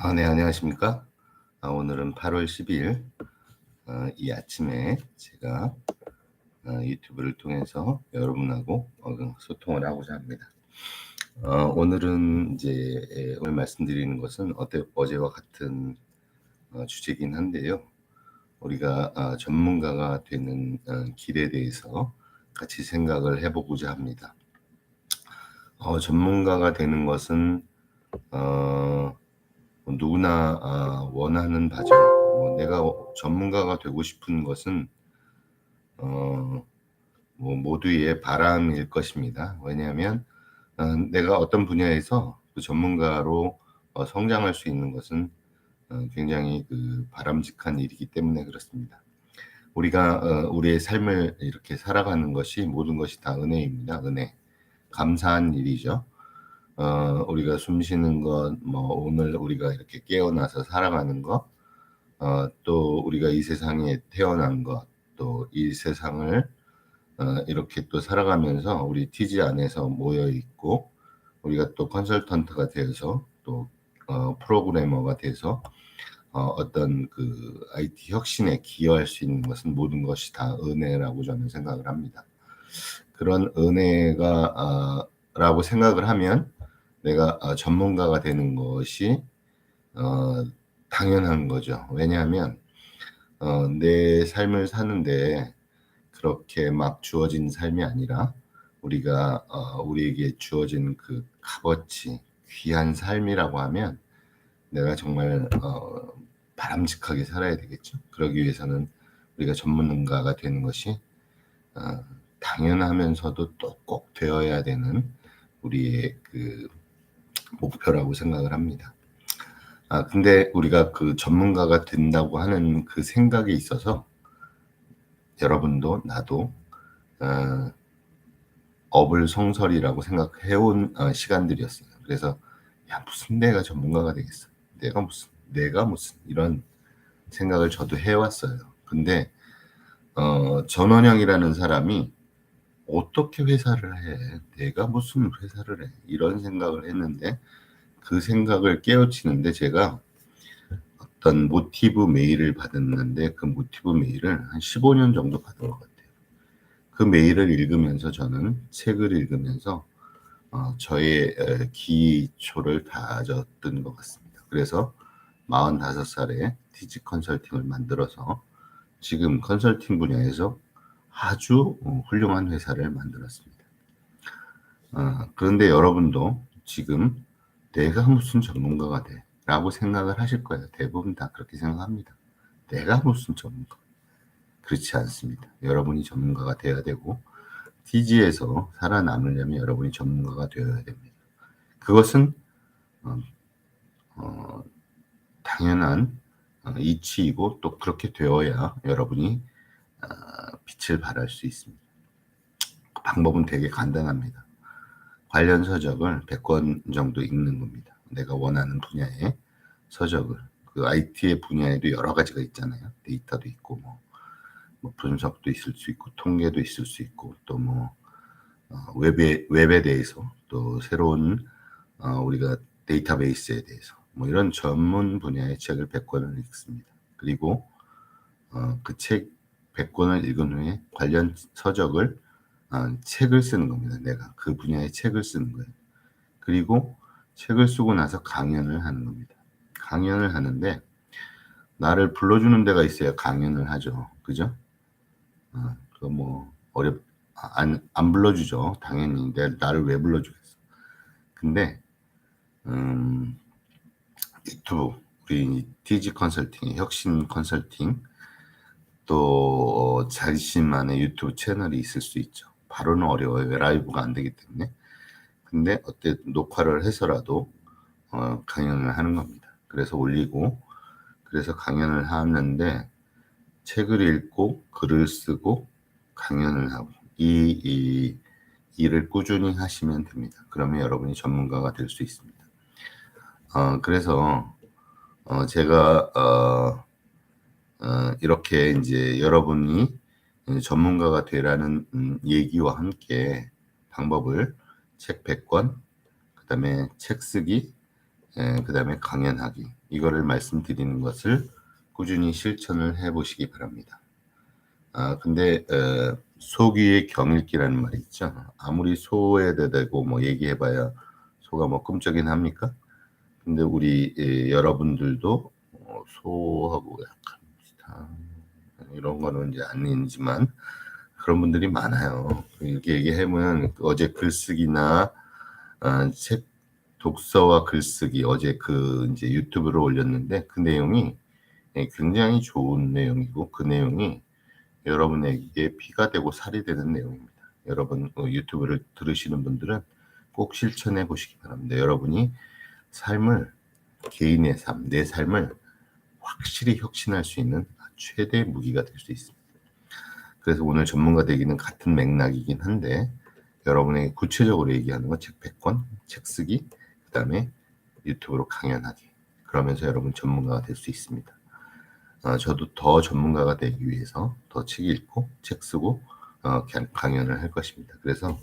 아, 네, 안녕하십니까? 아, 오늘은 8월 12일 어, 이 아침에 제가 어, 유튜브를 통해서 여러분하고 어, 소통을 하고자 합니다. 어, 오늘은 이제 에, 오늘 말씀드리는 것은 어때, 어제와 같은 어, 주제긴 한데요. 우리가 어, 전문가가 되는 어, 길에 대해서 같이 생각을 해보고자 합니다. 어, 전문가가 되는 것은 어, 누구나 아, 원하는 바죠. 뭐 내가 전문가가 되고 싶은 것은 어, 뭐 모두의 바람일 것입니다. 왜냐하면 어, 내가 어떤 분야에서 그 전문가로 어, 성장할 수 있는 것은 어, 굉장히 그 바람직한 일이기 때문에 그렇습니다. 우리가 어, 우리의 삶을 이렇게 살아가는 것이 모든 것이 다 은혜입니다. 은혜, 감사한 일이죠. 어, 우리가 숨 쉬는 것, 뭐 오늘 우리가 이렇게 깨어나서 살아가는 것, 어, 또 우리가 이 세상에 태어난 것, 또 이 세상을 어, 이렇게 또 살아가면서 우리 티지 안에서 모여 있고 우리가 또 컨설턴트가 되어서 또 어, 프로그래머가 돼서 어, 어떤 그 IT 혁신에 기여할 수 있는 것은 모든 것이 다 은혜라고 저는 생각을 합니다. 그런 은혜가 아, 라고 생각을 하면 내가 어, 전문가가 되는 것이 어, 당연한 거죠. 왜냐하면 어, 내 삶을 사는데 그렇게 막 주어진 삶이 아니라 우리가 어, 우리에게 주어진 그 값어치 귀한 삶이라고 하면 내가 정말 어, 바람직하게 살아야 되겠죠. 그러기 위해서는 우리가 전문가가 되는 것이 어, 당연하면서도 또 꼭 되어야 되는 우리의 그 목표라고 생각을 합니다. 아, 근데 우리가 그 전문가가 된다고 하는 그 생각에 있어서 여러분도 나도 어, 어불성설이라고 생각해온 어, 시간들이었어요. 그래서 야 무슨 내가 전문가가 되겠어? 내가 무슨 내가 무슨 이런 생각을 저도 해왔어요. 근데 어, 전원영이라는 사람이 어떻게 회사를 해? 내가 무슨 회사를 해? 이런 생각을 했는데 그 생각을 깨우치는데 제가 어떤 모티브 메일을 받았는데 그 모티브 메일을 한 15년 정도 받은 것 같아요. 그 메일을 읽으면서 저는 책을 읽으면서 어, 저의 기초를 다졌던 것 같습니다. 그래서 45살에 티지 컨설팅을 만들어서 지금 컨설팅 분야에서 아주 어, 훌륭한 회사를 만들었습니다. 어, 그런데 여러분도 지금 내가 무슨 전문가가 돼? 라고 생각을 하실 거예요. 대부분 다 그렇게 생각합니다. 내가 무슨 전문가? 그렇지 않습니다. 여러분이 전문가가 돼야 되고, TG에서 살아남으려면 여러분이 전문가가 되어야 됩니다. 그것은, 어, 어, 당연한 어, 이치이고, 또 그렇게 되어야 여러분이 어, 빛을 발할 수 있습니다. 방법은 되게 간단합니다. 관련 서적을 100권 정도 읽는 겁니다. 내가 원하는 분야의 서적을 그 IT의 분야에도 여러 가지가 있잖아요. 데이터도 있고 뭐, 뭐 분석도 있을 수 있고 통계도 있을 수 있고 또뭐 어, 웹에 웹에 대해서 또 새로운 어, 우리가 데이터베이스에 대해서 뭐 이런 전문 분야의 책을 100권을 읽습니다. 그리고 어, 그책 100권을 읽은 후에 관련 서적을 어, 책을 쓰는 겁니다. 내가 그 분야의 책을 쓰는 거예요. 그리고 책을 쓰고 나서 강연을 하는 겁니다. 강연을 하는데 나를 불러주는 데가 있어야 강연을 하죠. 그죠? 어, 그뭐 어렵 안, 안 불러주죠. 당연히 내 나를 왜 불러주겠어? 근데 음, 유튜브 우리 TG 컨설팅 혁신 컨설팅 또 자신만의 유튜브 채널이 있을 수 있죠. 바로는 어려워요. 라이브가 안 되기 때문에. 근데 어때 녹화를 해서라도 어, 강연을 하는 겁니다. 그래서 올리고 그래서 강연을 하는데 책을 읽고 글을 쓰고 강연을 하고 이, 이 일을 꾸준히 하시면 됩니다. 그러면 여러분이 전문가가 될 수 있습니다. 어, 그래서 어, 제가 어, 어, 이렇게 이제 여러분이 전문가가 되라는 음, 얘기와 함께 방법을 책 100권, 그 다음에 책 쓰기, 그 다음에 강연하기 이거를 말씀드리는 것을 꾸준히 실천을 해보시기 바랍니다. 아 근데 어, 소귀의 경읽기라는 말이 있죠. 아무리 소에 대고 뭐 얘기해봐야 소가 뭐 꿈쩍이나 합니까? 근데 우리 예, 여러분들도 어, 소하고 약간 이런 거는 이제 아니지만 그런 분들이 많아요. 이렇게 얘기해보면 어제 글쓰기나 아, 책 독서와 글쓰기 어제 그 이제 유튜브로 올렸는데 그 내용이 예, 굉장히 좋은 내용이고 그 내용이 여러분에게 피가 되고 살이 되는 내용입니다. 여러분 어, 유튜브를 들으시는 분들은 꼭 실천해 보시기 바랍니다. 여러분이 삶을 개인의 삶, 내 삶을 확실히 혁신할 수 있는 최대의 무기가 될 수 있습니다. 그래서 오늘 전문가 되기는 같은 맥락이긴 한데 여러분에게 구체적으로 얘기하는 건 책 100권, 책 쓰기, 그 다음에 유튜브로 강연하기. 그러면서 여러분 전문가가 될 수 있습니다. 어, 저도 더 전문가가 되기 위해서 더 책 읽고 책 쓰고 어, 강연을 할 것입니다. 그래서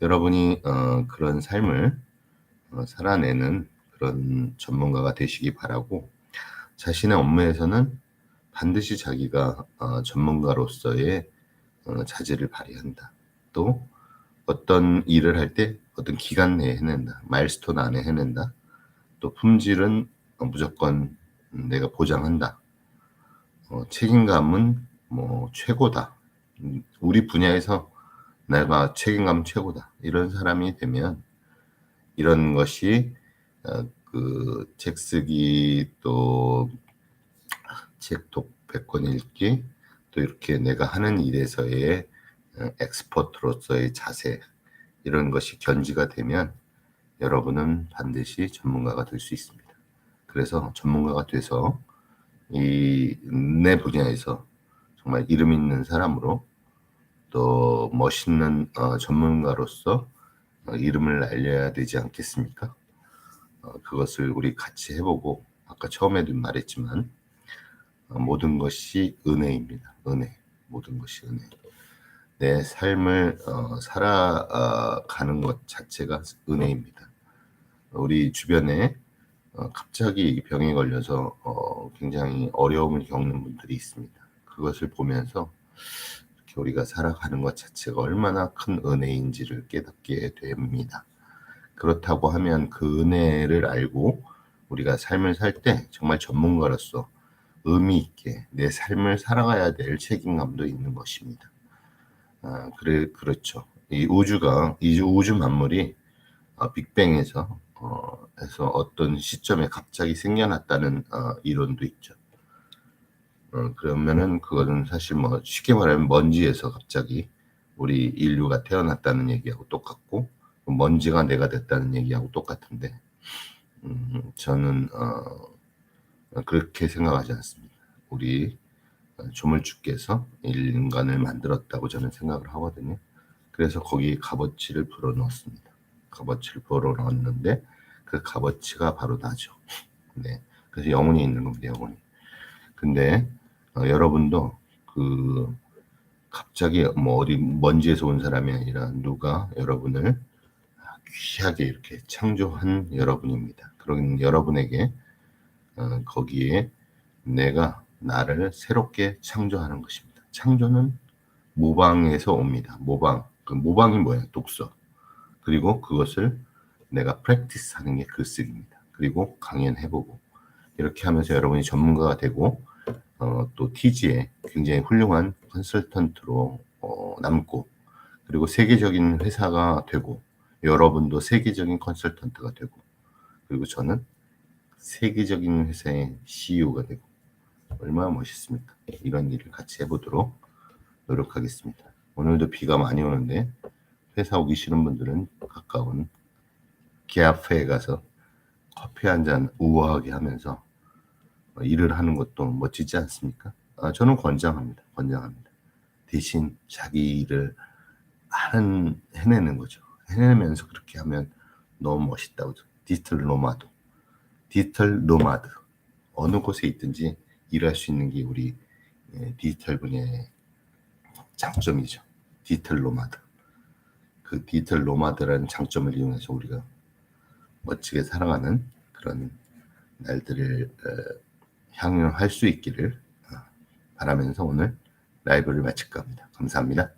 여러분이 어, 그런 삶을 어, 살아내는 그런 전문가가 되시기 바라고 자신의 업무에서는 반드시 자기가 어, 전문가로서의 어, 자질을 발휘한다. 또 어떤 일을 할 때 어떤 기간 내에 해낸다. 마일스톤 안에 해낸다. 또 품질은 어, 무조건 내가 보장한다. 어, 책임감은 뭐 최고다. 음, 우리 분야에서 내가 책임감 최고다. 이런 사람이 되면 이런 것이 어, 그 책 쓰기 또 책독 100권 읽기 또 이렇게 내가 하는 일에서의 어, 엑스퍼트로서의 자세 이런 것이 견지가 되면 여러분은 반드시 전문가가 될 수 있습니다. 그래서 전문가가 돼서 이 내 분야에서 정말 이름 있는 사람으로 또 멋있는 어, 전문가로서 어, 이름을 알려야 되지 않겠습니까? 어, 그것을 우리 같이 해보고 아까 처음에도 말했지만 어, 모든 것이 은혜입니다. 은혜, 모든 것이 은혜. 내 삶을 어, 살아가는 것 자체가 은혜입니다. 우리 주변에 어, 갑자기 병에 걸려서 어, 굉장히 어려움을 겪는 분들이 있습니다. 그것을 보면서 우리가 살아가는 것 자체가 얼마나 큰 은혜인지를 깨닫게 됩니다. 그렇다고 하면 그 은혜를 알고 우리가 삶을 살 때 정말 전문가로서 의미 있게 내 삶을 살아가야 될 책임감도 있는 것입니다. 아, 그래 그렇죠. 이 우주가 이 우주 만물이 어, 빅뱅에서 어, 해서 어떤 시점에 갑자기 생겨났다는 어, 이론도 있죠. 어, 그러면은 그거는 사실 뭐 쉽게 말하면 먼지에서 갑자기 우리 인류가 태어났다는 얘기하고 똑같고 먼지가 내가 됐다는 얘기하고 똑같은데 음, 저는 어, 그렇게 생각하지 않습니다. 우리 조물주께서 인간을 만들었다고 저는 생각을 하거든요. 그래서 거기 값어치를 불어넣었습니다. 값어치를 불어넣었는데 그 값어치가 바로 나죠. 네. 그래서 영혼이 있는 겁니다. 영혼이. 근데 어, 여러분도 그 갑자기 뭐 어디 먼지에서 온 사람이 아니라 누가 여러분을 귀하게 이렇게 창조한 여러분입니다. 그런 여러분에게 어, 거기에 내가 나를 새롭게 창조하는 것입니다. 창조는 모방에서 옵니다. 모방. 그 모방이 뭐예요? 독서. 그리고 그것을 내가 프랙티스 하는 게 글쓰기입니다. 그리고 강연해보고 이렇게 하면서 여러분이 전문가가 되고 어, 또 TG에 굉장히 훌륭한 컨설턴트로 어, 남고 그리고 세계적인 회사가 되고 여러분도 세계적인 컨설턴트가 되고 그리고 저는 세계적인 회사의 CEO가 되고 얼마나 멋있습니까? 이런 일을 같이 해보도록 노력하겠습니다. 오늘도 비가 많이 오는데 회사 오기 싫은 분들은 가까운 계약회에 가서 커피 한 잔 우아하게 하면서 일을 하는 것도 멋지지 않습니까? 아, 저는 권장합니다. 권장합니다. 대신 자기 일을 하는 해내는 거죠. 해내면서 그렇게 하면 너무 멋있다고. 디지털 노마드. 디지털 노마드. 어느 곳에 있든지 일할 수 있는 게 우리 예, 디지털 분야의 장점이죠. 디지털 노마드. 그 디지털 노마드라는 장점을 이용해서 우리가 멋지게 살아가는 그런 날들을 어, 향유할 수 있기를 어, 바라면서 오늘 라이브를 마칠까 합니다. 감사합니다.